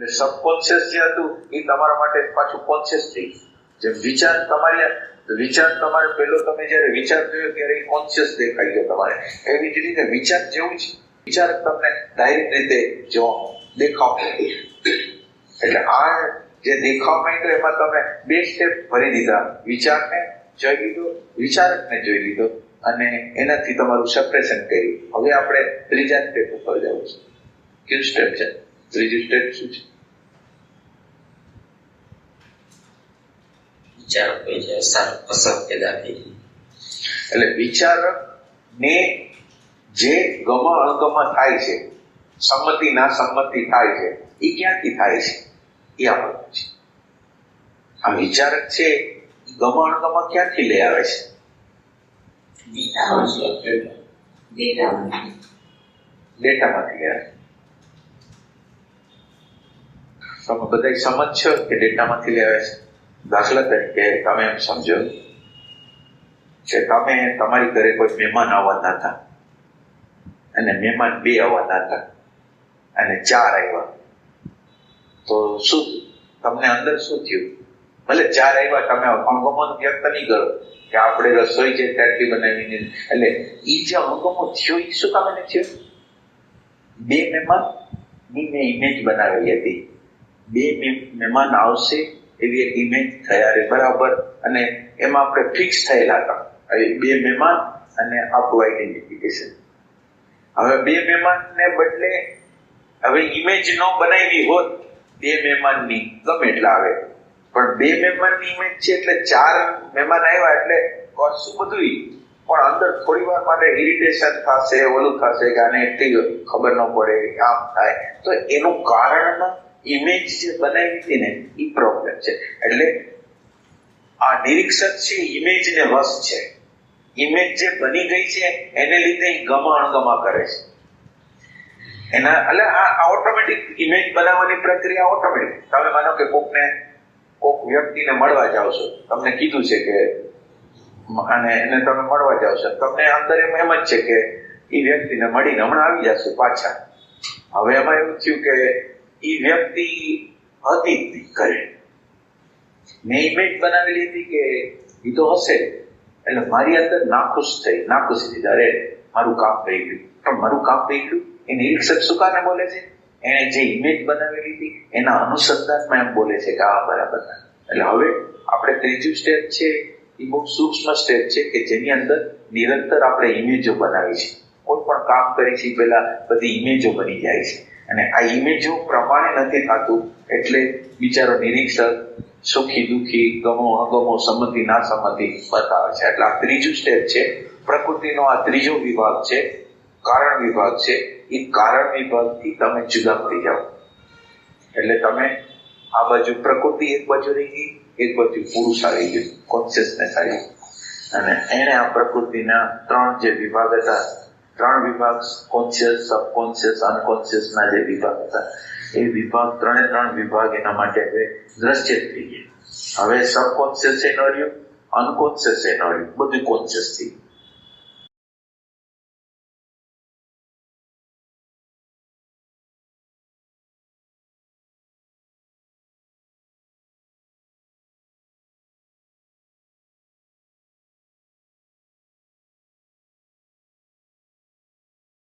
એટલે સબકોન્શિયસ જે હતું, એ તમારા માટે પાછું કોન્શિયસ થઈ જે વિચાર તમારી વિચાર તમારે પેલો તમે જયારે વિચાર જોયો ત્યારે એ કોન્શિયસ દેખાઈ ગયો તમારે. એવી જ રીતે વિચાર જેવું છે વિચાર તમને ડાયરેક્ટ રીતે જો દેખાવ એટલે આ જે દેખાવ માંડ્યો એમાં તમે બે સ્ટેપ ભરી દીધા. વિચારને જોઈ લીધો, વિચારકને જોઈ લીધો અને એનાથી તમારું સેપરેશન કર્યું. હવે આપણે ત્રીજા સ્ટેપ ઉપર જવું છે. કયું સ્ટેપ છે? ત્રીજું સ્ટેપ શું છે? વિચારો કોઈ છે સારો અસર પેદા થઈ એટલે વિચારક ને જે ગમ અણગમ થાય છે સંમતિ ના સંમતિ થાય છે એ ક્યાંથી થાય છે? એ આપણે છે આ વિચારક છે ગમ અણગમ ક્યાંથી લઈ આવે છે? ડેટામાંથી. લઈ આવે તમે બધા સમજશો કે ડેટામાંથી લેવાય છે. દાખલા તરીકે તમે એમ સમજો કે તમે તમારી ઘરે કોઈ મહેમાન આવવાના હતા. અને મહેમાન બે આવવાના હતા. અને ચાર આવ્યા. તો શું તમને અંદર શું થયું? ભલે ચાર આવ્યા, તમે અણગમો વ્યક્ત નહીં કરો કે આપણે રસોઈ છે ત્યારથી બનાવીને. એટલે એ જે અણગમો થયો એ શું કામ એને થયો? બે મહેમાનની મેં ઇમેજ બનાવેલી હતી. બે મહેમાન આવશે એવી એક ઇમેજ તૈયારી બરાબર? અને એમાં આપણે ફિક્સ થયેલા હતા. બે મહેમાન અને આપણું આઈડેન્ટિફિકેશન હવે બે મહેમાનને બદલે હવે ઇમેજ ન બનાવી હોત, બે મહેમાનની ગમે એટલા આવે. પણ બે મહેમાનની ઇમેજ છે એટલે ચાર મહેમાન આવ્યા એટલે શું બધું પણ અંદર થોડી વાર માટે ઇરિટેશન થશે, ઓલું થશે કે આને એટલી ખબર ન પડે, આમ થાય. તો એનું કારણ ઇમેજ જે બનાવી હતી ને એ પ્રોબ્લેમ છે. એટલે આ નિરીક્ષક છે ઇમેજ ને વશ છે. ઇમેજ જે બની ગઈ છે, એને લીધે ગમા અણગમા કરે છે. એના, એટલે આ ઓટોમેટિક ઇમેજ બનાવવાની પ્રક્રિયા ઓટોમેટિક તમે માનો કે કોકને, કોક વ્યક્તિને મળવા જાઓ છો. તમને કીધું છે કે, અને એને તમે મળવા જાઓ છો. તમને અંદર એમ એમ જ છે કે એ વ્યક્તિને મળીને હમણાં આવી જશું પાછા. હવે એમાં એવું થયું કે એ વ્યક્તિ હતી કરે. મેં ઇમેજ બનાવેલી હતી કે એ તો હશે. એટલે મારી અંદર નાખુશ થઈ નાખુશ થઈ અરે, મારું કામ થઈ ગયું. પણ મારું કામ થઈ ગયું? એ નિરીક્ષક શું બોલે છે? એણે જે ઇમેજ બનાવેલી હતી, એના અનુસંધાનમાં એમ બોલે છે કે આ બરાબર એટલે હવે આપણે ત્રીજું સ્ટેપ છે એ બહુ સૂક્ષ્મ સ્ટેપ છે કે જેની અંદર નિરંતર આપણે ઇમેજો બનાવી છે. કોઈ પણ કામ કરી છે પહેલા બધી ઇમેજો બની જાય છે. અને આ ઇમેજો પ્રમાણે નથી થતું, એટલે બિચારો નિરીક્ષક સુખી, દુખી, ગમો, અગમો, સંમતિ ના સંમતિ બતાવે છે. એટલે આ ત્રીજું સ્ટેપ છે. પ્રકૃતિનો આ ત્રીજો વિભાગ છે, કારણ વિભાગ છે. એ કારણ વિભાગથી તમે જુદા પડી જાઓ. એટલે તમે આ બાજુ પ્રકૃતિ એક બાજુ રહી ગઈ, એક બાજુ પુરુષ આવી ગયું કોન્શિયસનેસ આવી અને એને આ પ્રકૃતિના ત્રણ જે વિભાગ હતા ત્રણ વિભાગ કોન્શિયસ સબકોન્શિયસ અનકોન્શિયસના જે વિભાગ હતા, એ વિભાગ ત્રણે ત્રણ વિભાગ એના માટે હવે દ્રશ્ય થઈ ગયા. હવે સબકોન્શિયસ એ ન રહ્યું અનકોન્શિયસ એ ન રહ્યું બધું કોન્શિયસ થઈ